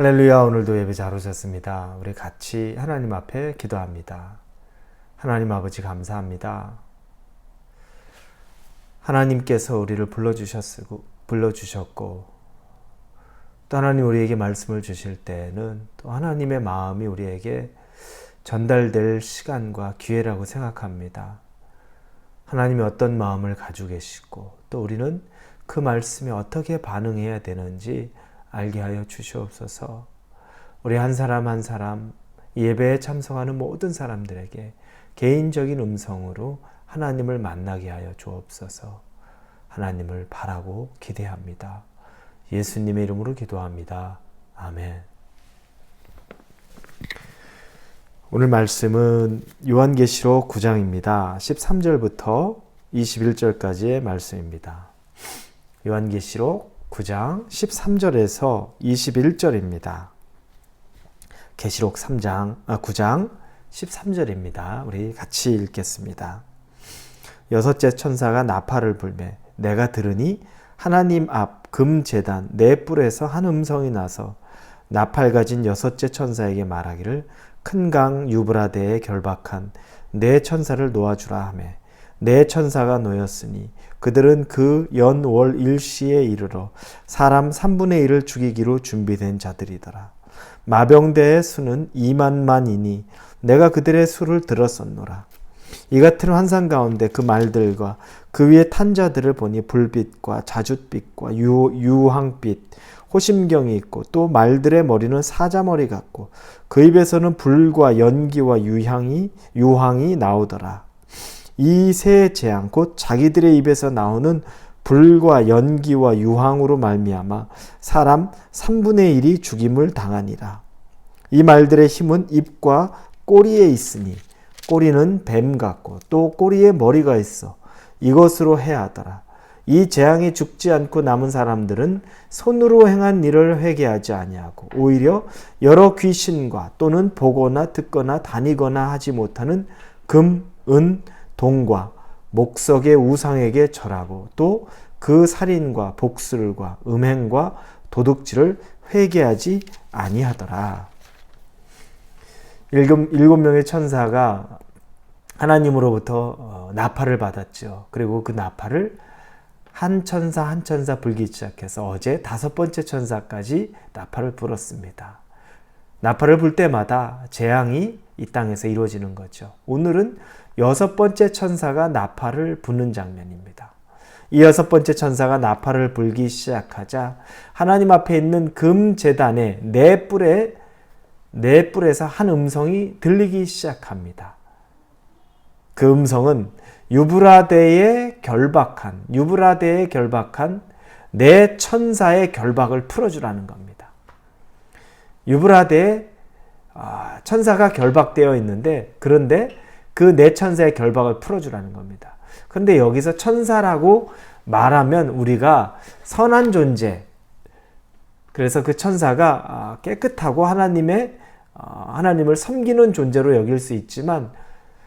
할렐루야 오늘도 예배 잘 오셨습니다. 우리 같이 하나님 앞에 기도합니다. 하나님 아버지 감사합니다. 하나님께서 우리를 불러주셨고 불러주셨고 또 하나님 우리에게 말씀을 주실 때는 또 하나님의 마음이 우리에게 전달될 시간과 기회라고 생각합니다. 하나님이 어떤 마음을 가지고 계시고 또 우리는 그 말씀에 어떻게 반응해야 되는지 알게 하여 주시옵소서. 우리 한 사람 한 사람 예배에 참석하는 모든 사람들에게 개인적인 음성으로 하나님을 만나게 하여 주옵소서. 하나님을 바라고 기대합니다. 예수님의 이름으로 기도합니다. 아멘. 오늘 말씀은 요한계시록 9장입니다. 13절부터 21절까지의 말씀입니다. 요한계시록 9장 13절에서 21절입니다. 계시록 3장 아 9장 13절입니다. 우리 같이 읽겠습니다. 여섯째 천사가 나팔을 불매 내가 들으니 하나님 앞 금재단 네 뿔에서 한 음성이 나서 나팔 가진 여섯째 천사에게 말하기를 큰 강 유브라데에 결박한 네 천사를 놓아주라 하매 네 천사가 놓였으니 그들은 그 연월 일시에 이르러 사람 3분의 1을 죽이기로 준비된 자들이더라. 마병대의 수는 2만만이니 내가 그들의 수를 들었었노라. 이 같은 환상 가운데 그 말들과 그 위에 탄 자들을 보니 불빛과 자줏빛과 유, 유황빛, 호심경이 있고 또 말들의 머리는 사자머리 같고 그 입에서는 불과 연기와 유향이 유황이 나오더라. 이세 재앙 곧 자기들의 입에서 나오는 불과 연기와 유황으로 말미암아 사람 3분의 1이 죽임을 당하니라. 이 말들의 힘은 입과 꼬리에 있으니 꼬리는 뱀 같고 또 꼬리에 머리가 있어 이것으로 해하더라. 이 재앙에 죽지 않고 남은 사람들은 손으로 행한 일을 회개하지 아니하고 오히려 여러 귀신과 또는 보거나 듣거나 다니거나 하지 못하는 금, 은, 동과 목석의 우상에게 절하고 또 그 살인과 복술과 음행과 도둑질을 회개하지 아니하더라. 일곱, 일곱 명의 천사가 하나님으로부터 어, 나팔을 받았죠. 그리고 그 나팔을 한 천사 한 천사 불기 시작해서 어제 다섯 번째 천사까지 나팔을 불었습니다. 나팔을 불 때마다 재앙이 이 땅에서 이루어지는 거죠. 오늘은 여섯 번째 천사가 나팔을 부는 장면입니다. 이 여섯 번째 천사가 나팔을 불기 시작하자 하나님 앞에 있는 금 재단의 네 뿔에 네 뿔에서 한 음성이 들리기 시작합니다. 그 음성은 유브라데에 결박한 유브라데에 결박한 네 천사의 결박을 풀어주라는 겁니다. 유브라데에 아, 천사가 결박되어 있는데 그런데 그네 천사의 결박을 풀어주라는 겁니다. 그런데 여기서 천사라고 말하면 우리가 선한 존재, 그래서 그 천사가 아, 깨끗하고 하나님의 어, 하나님을 섬기는 존재로 여길 수 있지만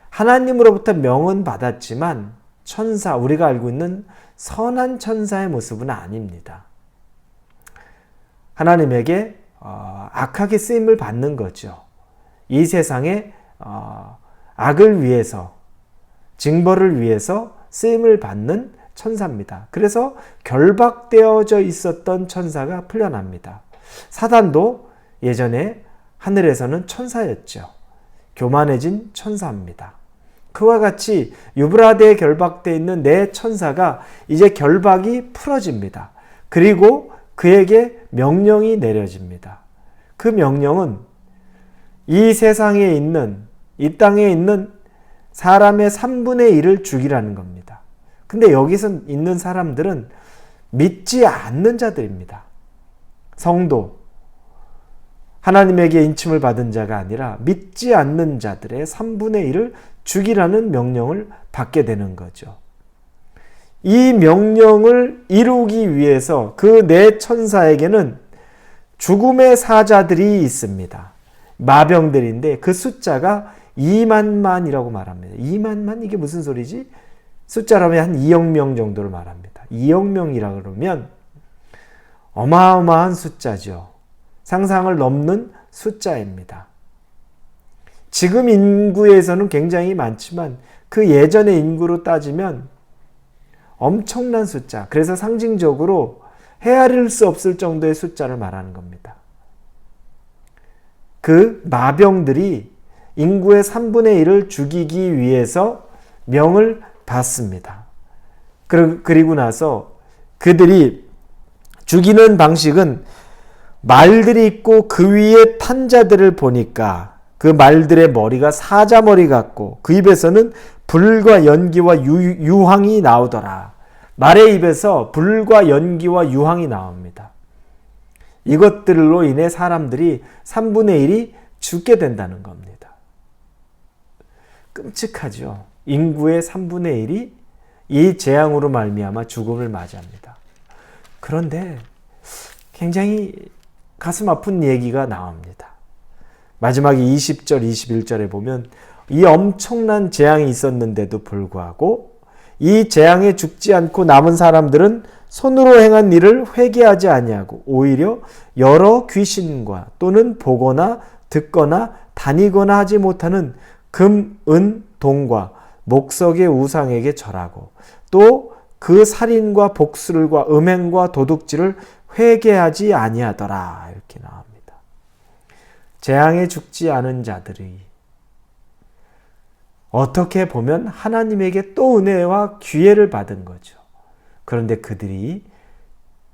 하나님으로부터 명은 받았지만 천사 우리가 알고 있는 선한 천사의 모습은 아닙니다. 하나님에게 어, 악하게 쓰임을 받는 거죠. 이 세상에 어, 악을 위해서 징벌을 위해서 쓰임을 받는 천사입니다. 그래서 결박되어져 있었던 천사가 풀려납니다. 사단도 예전에 하늘에서는 천사였죠. 교만해진 천사입니다. 그와 같이 유브라데에 결박되어 있는 내 천사가 이제 결박이 풀어집니다. 그리고 그에게 명령이 내려집니다. 그 명령은 이 세상에 있는, 이 땅에 있는 사람의 3분의 1을 죽이라는 겁니다. 근데 여기서 있는 사람들은 믿지 않는 자들입니다. 성도, 하나님에게 인침을 받은 자가 아니라 믿지 않는 자들의 3분의 1을 죽이라는 명령을 받게 되는 거죠. 이 명령을 이루기 위해서 그 네 천사에게는 죽음의 사자들이 있습니다. 마병들인데 그 숫자가 2만만이라고 말합니다. 2만만 이게 무슨 소리지? 숫자라면 한 2억 명 정도를 말합니다. 2억 명이라 그러면 어마어마한 숫자죠. 상상을 넘는 숫자입니다. 지금 인구에서는 굉장히 많지만 그 예전의 인구로 따지면 엄청난 숫자. 그래서 상징적으로 헤아릴 수 없을 정도의 숫자를 말하는 겁니다. 그 마병들이 인구의 3분의 1을 죽이기 위해서 명을 받습니다. 그리고 나서 그들이 죽이는 방식은 말들이 있고 그 위에 탄 자들을 보니까 그 말들의 머리가 사자 머리 같고 그 입에서는 불과 연기와 유, 황이 나오더라. 말의 입에서 불과 연기와 유황이 나옵니다. 이것들로 인해 사람들이 3분의 1이 죽게 된다는 겁니다. 끔찍하죠. 인구의 3분의 1이 이 재앙으로 말미암아 죽음을 맞이합니다. 그런데 굉장히 가슴 아픈 얘기가 나옵니다. 마지막에 20절, 21절에 보면 이 엄청난 재앙이 있었는데도 불구하고 이 재앙에 죽지 않고 남은 사람들은 손으로 행한 일을 회개하지 아니하고 오히려 여러 귀신과 또는 보거나 듣거나 다니거나 하지 못하는 금, 은, 동과 목석의 우상에게 절하고 또 그 살인과 복술과 음행과 도둑질을 회개하지 아니하더라 이렇게 나옵니다. 재앙에 죽지 않은 자들이 어떻게 보면 하나님에게 또 은혜와 기회를 받은 거죠. 그런데 그들이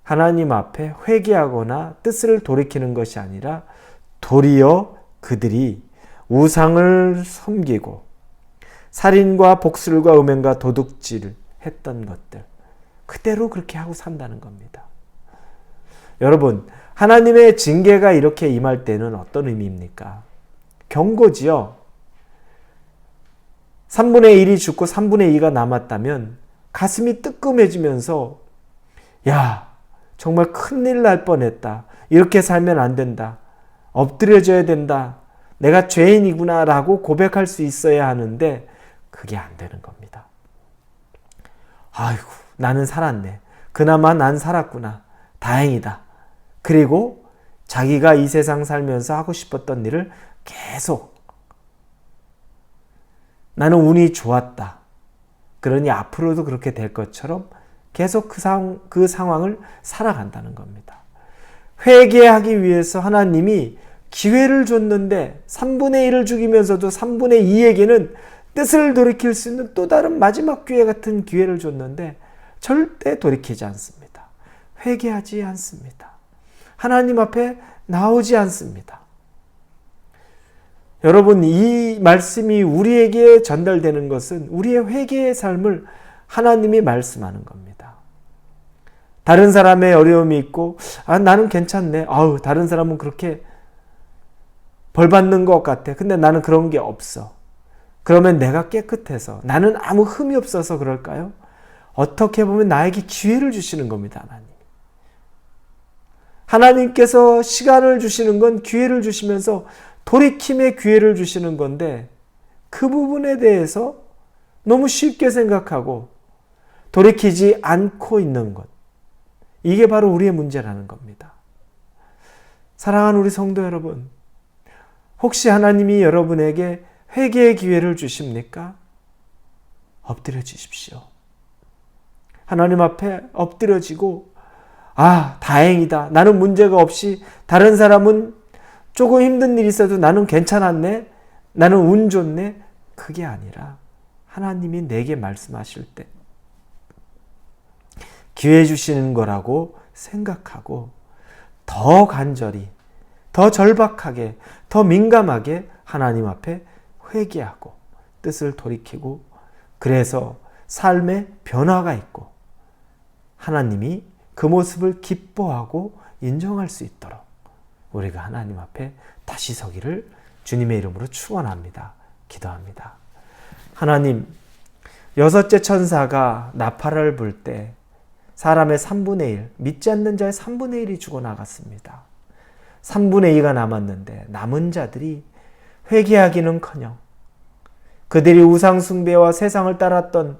하나님 앞에 회개하거나 뜻을 돌이키는 것이 아니라 도리어 그들이 우상을 섬기고 살인과 복술과 음행과 도둑질을 했던 것들 그대로 그렇게 하고 산다는 겁니다. 여러분 하나님의 징계가 이렇게 임할 때는 어떤 의미입니까? 경고지요. 3분의 1이 죽고 3분의 2가 남았다면 가슴이 뜨끔해지면서 야 정말 큰일 날 뻔했다. 이렇게 살면 안 된다. 엎드려져야 된다. 내가 죄인이구나 라고 고백할 수 있어야 하는데 그게 안 되는 겁니다. 아이고 나는 살았네. 그나마 난 살았구나. 다행이다. 그리고 자기가 이 세상 살면서 하고 싶었던 일을 계속 나는 운이 좋았다. 그러니 앞으로도 그렇게 될 것처럼 계속 그, 상, 그 상황을 살아간다는 겁니다. 회개하기 위해서 하나님이 기회를 줬는데 3분의 1을 죽이면서도 3분의 2에게는 뜻을 돌이킬 수 있는 또 다른 마지막 기회 같은 기회를 줬는데 절대 돌이키지 않습니다. 회개하지 않습니다. 하나님 앞에 나오지 않습니다. 여러분, 이 말씀이 우리에게 전달되는 것은 우리의 회개의 삶을 하나님이 말씀하는 겁니다. 다른 사람의 어려움이 있고, 아, 나는 괜찮네. 아우, 다른 사람은 그렇게 벌 받는 것 같아. 근데 나는 그런 게 없어. 그러면 내가 깨끗해서 나는 아무 흠이 없어서 그럴까요? 어떻게 보면 나에게 기회를 주시는 겁니다, 하나님. 하나님께서 시간을 주시는 건 기회를 주시면서 돌이킴의 기회를 주시는 건데 그 부분에 대해서 너무 쉽게 생각하고 돌이키지 않고 있는 것. 이게 바로 우리의 문제라는 겁니다. 사랑하는 우리 성도 여러분, 혹시 하나님이 여러분에게 회개의 기회를 주십니까? 엎드려 주십시오. 하나님 앞에 엎드려지고, 아, 다행이다. 나는 문제가 없이 다른 사람은 조금 힘든 일이 있어도 나는 괜찮았네. 나는 운 좋네. 그게 아니라 하나님이 내게 말씀하실 때 기회 주시는 거라고 생각하고 더 간절히, 더 절박하게, 더 민감하게 하나님 앞에 회개하고 뜻을 돌이키고 그래서 삶의 변화가 있고 하나님이 그 모습을 기뻐하고 인정할 수 있도록 우리가 하나님 앞에 다시 서기를 주님의 이름으로 축원합니다. 기도합니다. 하나님, 여섯째 천사가 나팔을 불 때 사람의 3분의 1, 믿지 않는 자의 3분의 1이 죽어나갔습니다. 3분의 2가 남았는데 남은 자들이 회개하기는커녕 그들이 우상 숭배와 세상을 따랐던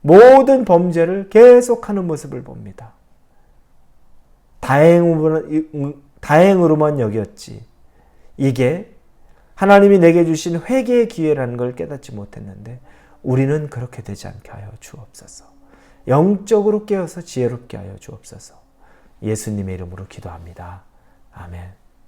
모든 범죄를 계속하는 모습을 봅니다. 다행으로, 다행으로만 여겼지. 이게 하나님이 내게 주신 회개의 기회라는 걸 깨닫지 못했는데 우리는 그렇게 되지 않게 하여 주옵소서. 영적으로 깨어서 지혜롭게 하여 주옵소서. 예수님의 이름으로 기도합니다. 아멘.